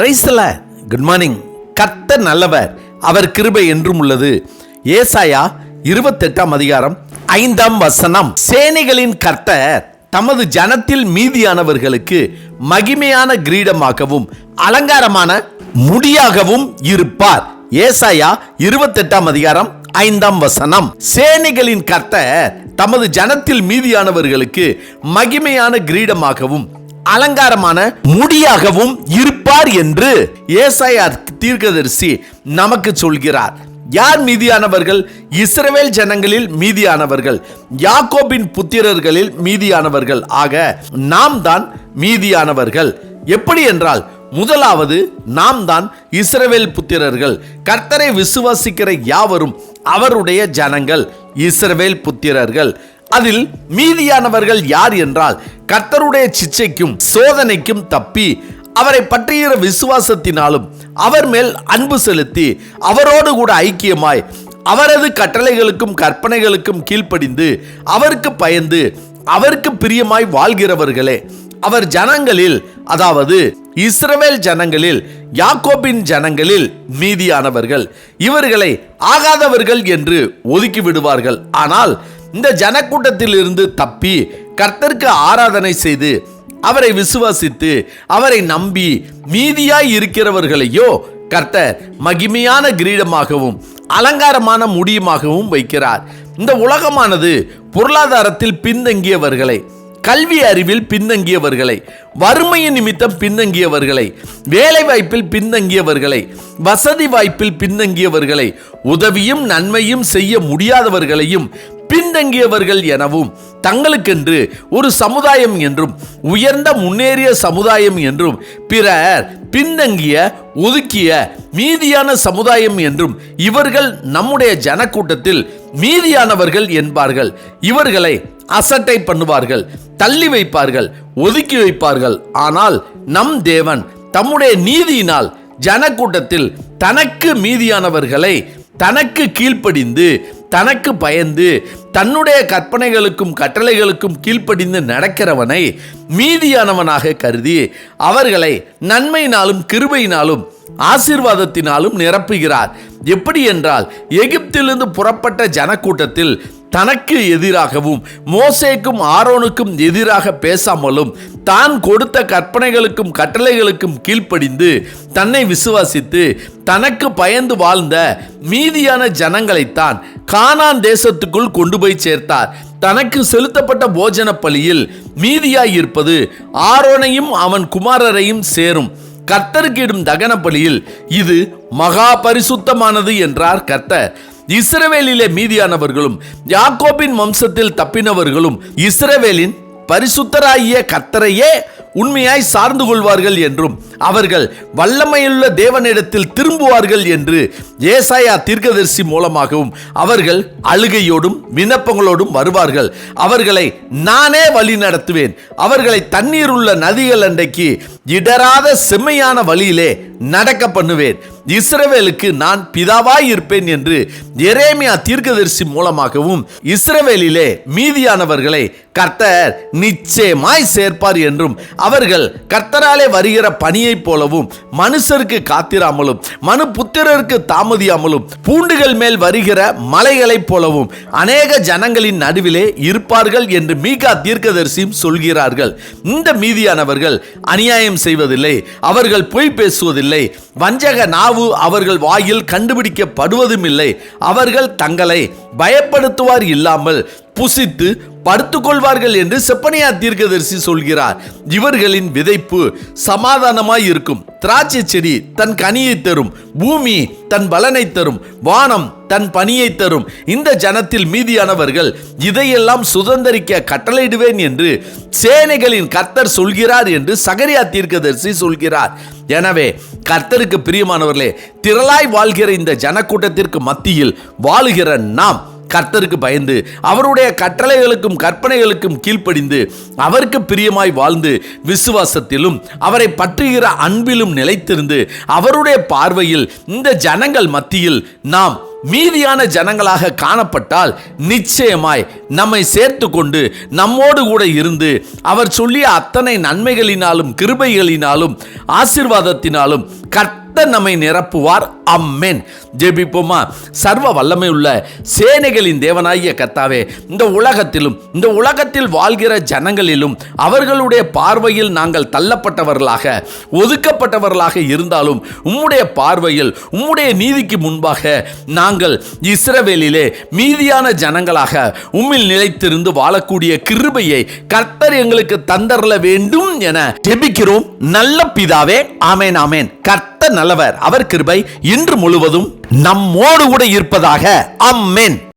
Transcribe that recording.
பிரைஸ்ல good morning கர்த்தர் நல்லவர். அவர் கிருபை என்றும் உள்ளது. ஏசாயா இருபத்தெட்டாம் அதிகாரம் ஐந்தாம் வசனம். சேனைகளின் கர்த்தர் தமது ஜனத்தில் மீதியானவர்களுக்கு மகிமையான கிரீடமாகவும் அலங்காரமான முடியாகவும் இருப்பார். ஏசாயா இருபத்தெட்டாம் அதிகாரம் ஐந்தாம் வசனம். சேனைகளின் கர்த்தர் தமது ஜனத்தில் மீதியானவர்களுக்கு மகிமையான கிரீடமாகவும் அலங்காரமான முடியாகவும் இருப்பார் என்று ஏசாயார் தீர்க்கதரிசி நமக்கு சொல்கிறார். யார் மீதியானவர்கள்? இஸ்ரவேல் ஜனங்களில் மீதியானவர்கள். யாக்கோபின் புத்திரர்களில் மீதியானவர்கள். ஆக நாம் தான் மீதியானவர்கள். எப்படி என்றால் முதலாவது நாம் தான் இஸ்ரவேல் புத்திரர்கள். கர்த்தரை விசுவாசிக்கிற யாவரும் அவருடைய ஜனங்கள் இஸ்ரவேல் புத்திரர்கள். அதில் மீதியானவர்கள் யார் என்றால் கர்த்தருடைய சிச்சைக்கும் சோதனைக்கும் தப்பி அவரை பற்றிய விசுவாசத்தினாலும் அவர் மேல் அன்பு செலுத்தி அவரோடு கூட ஐக்கியமாய் அவரது கட்டளைகளுக்கும் கற்பனைகளுக்கும் கீழ்ப்படிந்து அவருக்கு பயந்து அவருக்கு பிரியமாய் வாழ்கிறவர்களே அவர் ஜனங்களில் அதாவது இஸ்ரவேல் ஜனங்களில் யாக்கோபின் ஜனங்களில் மீதியானவர்கள். இவர்களை ஆகாதவர்கள் என்று ஒதுக்கி விடுவார்கள். ஆனால் இந்த ஜனக்கூட்டத்திலிருந்து தப்பி கர்த்தருக்கு ஆராதனை செய்து அவரை விசுவாசித்து அவரை நம்பி மீதியாய் இருக்கிறவர்களையோ கர்த்தர் மகிமையான கிரீடமாகவும் அலங்காரமான முடியுமாகவும் வைக்கிறார். இந்த உலகமானது பொருளாதாரத்தில் பின்தங்கியவர்களை கல்வி அறிவில் பின்தங்கியவர்களை வறுமையின் நிமித்தம் பின்தங்கியவர்களை வேலை வாய்ப்பில் பின்தங்கியவர்களை வசதி வாய்ப்பில் பின்தங்கியவர்களை உதவியும் நன்மையும் செய்ய முடியாதவர்களையும் பின்தங்கியவர்கள் எனவும் தங்களுக்கென்று ஒரு சமுதாயம் என்றும் உயர்ந்த முன்னேறிய சமுதாயம் என்றும் பிறர் பின்தங்கிய ஒதுக்கிய மீதியான சமுதாயம் என்றும் இவர்கள் நம்முடைய ஜனக்கூட்டத்தில் மீதியானவர்கள் என்பார்கள். இவர்களை அசட்டை பண்ணுவார்கள் தள்ளி வைப்பார்கள் ஒதுக்கி வைப்பார்கள். ஆனால் நம் தேவன் தம்முடைய நீதியினால் ஜனக்கூட்டத்தில் தனக்கு மீதியானவர்களை தனக்கு கீழ்ப்படிந்து தனக்கு பயந்து தன்னுடைய கற்பனைகளுக்கும் கட்டளைகளுக்கும் கீழ்ப்படிந்து நடக்கிறவனை மீதியானவனாக கருதி அவர்களை நன்மையினாலும் கிருபையினாலும் ஆசீர்வாதத்தினாலும் நிரப்புகிறார். எப்படி என்றால் எகிப்திலிருந்து புறப்பட்ட ஜனக்கூட்டத்தில் தனக்கு எதிராகவும் மோசேக்கும் ஆரோனுக்கும் எதிராக பேசாமலும் தான் கொடுத்த கற்பனைகளுக்கும் கட்டளைகளுக்கும் கீழ்ப்படிந்து தன்னை விசுவாசித்து தனக்கு பயந்து வாழ்ந்த மீதியான ஜனங்களைத்தான் கானான் தேசத்துக்குள் கொண்டு போய் சேர்த்தார். தனக்கு செலுத்தப்பட்ட போஜன பலியில் மீதியாய் இருப்பது ஆரோனையும் அவன் குமாரரையும் சேரும். கர்த்தருக்கு இடும் தகன பலியில் இது மகா பரிசுத்தமானது என்றார் கர்த்தர். இஸ்ரவேலிலே மீதியானவர்களும் யாக்கோபின் வம்சத்தில் தப்பினவர்களும் இஸ்ரவேலின் பரிசுத்தராகிய கர்த்தரையே உண்மையாய் சார்ந்து கொள்வார்கள் என்றும் அவர்கள் வல்லமையுள்ள தேவனிடத்தில் திரும்புவார்கள் என்று ஏசாயா தீர்க்கதரிசி மூலமாகவும் அவர்கள் அழுகையோடும் விண்ணப்பங்களோடும் வருவார்கள். அவர்களை நானே வழி நடத்துவேன் அவர்களை தண்ணீர் உள்ள நதிகள் அன்றைக்கு இடராத செம்மையான வழியிலே நடக்க பண்ணுவேன். இஸ்ரவேலுக்கு நான் பிதாவாய் இருப்பேன் என்று எரேமியா தீர்க்கதரிசி மூலமாகவும் இஸ்ரவேலிலே மீதியானவர்களை கர்த்தர் நிச்சயமாய் சேர்ப்பார் என்றும் அவர்கள் கர்த்தராலே வருகிற பணியைப் போலவும் மனுஷருக்கு காத்திராமலும் மனு புத்திரருக்கு தாமதியாமலும் பூண்டுகள் மேல் வருகிற மலைகளைப் போலவும் அநேக ஜனங்களின் நடுவிலே இருப்பார்கள் என்று மீகா தீர்க்கதரிசியும் சொல்கிறார்கள். இந்த மீதியானவர்கள் அநியாயம் செய்வதில்லை அவர்கள் பொய் பேசுவதில்லை வஞ்சக நாவு அவர்கள் வாயில் கண்டுபிடிக்கப்படுவதும் இல்லை அவர்கள் தங்களை பயப்படுத்துவார் இல்லாமல் புசித்து படுத்துக்கொள்வார்கள் என்று செப்பனியா தீர்க்கதரிசி சொல்கிறார். இவர்களின் விதைப்பு சமாதானமாய் இருக்கும். திராட்சை செடி தன் கனியை தரும். பூமி தன் பலனை தரும். வானம் தன் பணியை தரும். இந்த ஜனத்தில் மீதியானவர்கள் இதையெல்லாம் சுதந்திரிக்க கட்டளையிடுவேன் என்று சேனைகளின் கர்த்தர் சொல்கிறார் என்று சகரியா தீர்க்கதரிசி சொல்கிறார். எனவே கர்த்தருக்கு பிரியமானவர்களே திரளாய் வாழ்கிற இந்த ஜனக்கூட்டத்திற்கு மத்தியில் வாழுகிற நாம் கர்த்தருக்கு பயந்து அவருடைய கட்டளைகளுக்கும் கற்பனைகளுக்கும் கீழ்ப்படிந்து அவருக்கு பிரியமாய் வாழ்ந்து விசுவாசத்திலும் அவரை பற்றுகிற அன்பிலும் நிலைத்திருந்து அவருடைய பார்வையில் இந்த ஜனங்கள் மத்தியில் நாம் மீதியான ஜனங்களாக காணப்பட்டால் நிச்சயமாய் நம்மை சேர்த்து கொண்டு நம்மோடு கூட இருந்து அவர் சொல்லிய அத்தனை நன்மைகளினாலும் கிருபைகளினாலும் ஆசீர்வாதத்தினாலும் கர்த்தர் நம்மை நிரப்புவார். அம்மேன் ஜெபிப்போமா? சர்வ வல்லமை உள்ள சேனைகளின் தேவனாகிய கர்த்தாவே இந்த உலகத்திலும் இந்த உலகத்தில் வாழ்கிற ஜனங்களிலும் அவர்களுடைய பார்வையில் நாங்கள் தள்ளப்பட்டவர்களாக ஒதுக்கப்பட்டவர்களாக இருந்தாலும் உம்முடைய பார்வையில் உம்முடைய நீதிக்கு முன்பாக நாங்கள் இஸ்ரவேலிலே மீதியான ஜனங்களாக உம்மில் நிலைத்திருந்து வாழக்கூடிய கிருபையை கர்த்தர் எங்களுக்கு தந்தரல வேண்டும். என ஜெபிக்கிறோம். நல்ல பிதாவே ஆமேன் ஆமேன். கர்த்த நல்லவர். அவர் கிருபை இன்று முழுவதும் நம்மோடு கூட இருப்பதாக. அம்மேன்